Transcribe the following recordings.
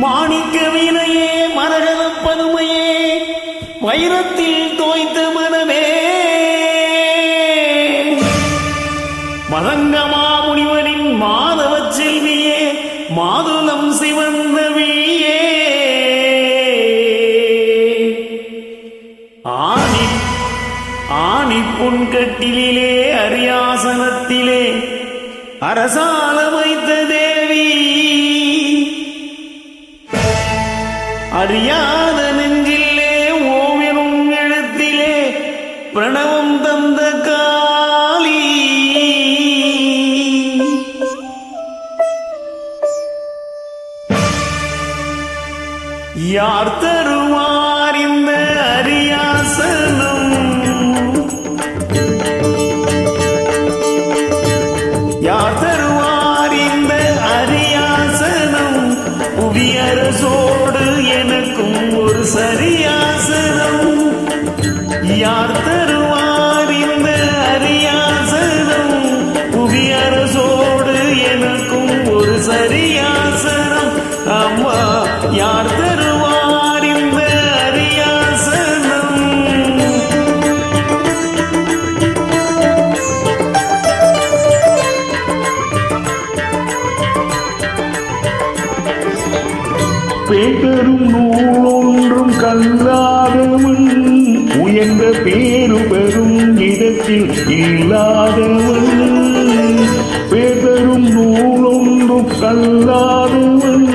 மாணிக்க வீணையே மரகத பதுமையே வைரத்தில் தோய்த்த மனமே. மதங்கமா முனிவரின் மாதவ செல்வியே மாதுளம் சிவந்த வீயே. ஆணி ஆணி புன்கட்டிலே அரியாசனத்திலே அரசால வைத்த அறியாத நெஞ்சிலே ஓவியனும் எழுத்திலே பிரணவம் தந்த காளி. யார் தருவார் இந்த யார் தருவார் இந்த அரியாசனம் புவியரசோடு எனக்கும் ஒரு சரியாசனம் அம்மா யார் தருவார் இந்த அரியாசனம் பேட்டரும் நூலொன்றும் கல்லாதவன் உயர்ந்த பேரு பெறும் இடத்தில் இல்லாதவன் பேதரும் நூலொன்றும் கல்லாதவன்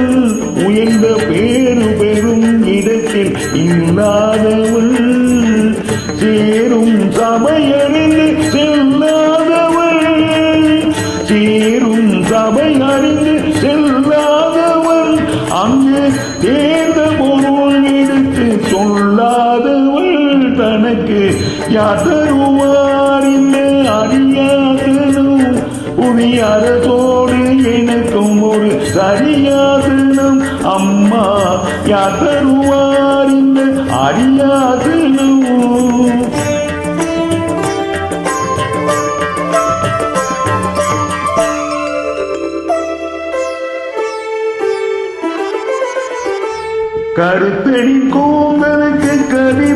உயர்ந்த பேரு பெறும் இடத்தில் இல்லாதவள் சேரும் சபையறிந்து செல்லாதவள் சேரும் சபை யார் அறியாதனும் புவி அரசோடு எனக்கும் ஒரு சரியாதனம். அம்மா யார் இந்த அறியாதனும் கருத்தடி கூந்தலுக்கு கவி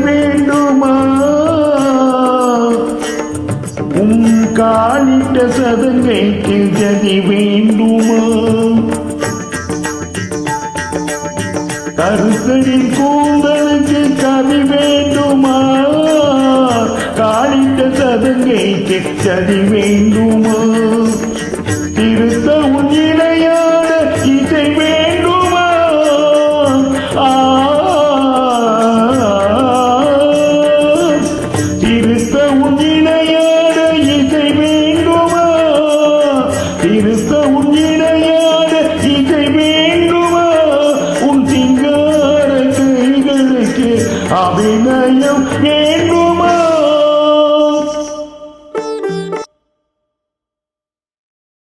சதங்கைக்கு வேண்டுமா? கருத்தடி கூந்தலுக்கு கவி வேண்டுமா? காலிட்ட சதங்கைக்கு கதி வேண்டுமா? திருத்த உன் இளையா உன்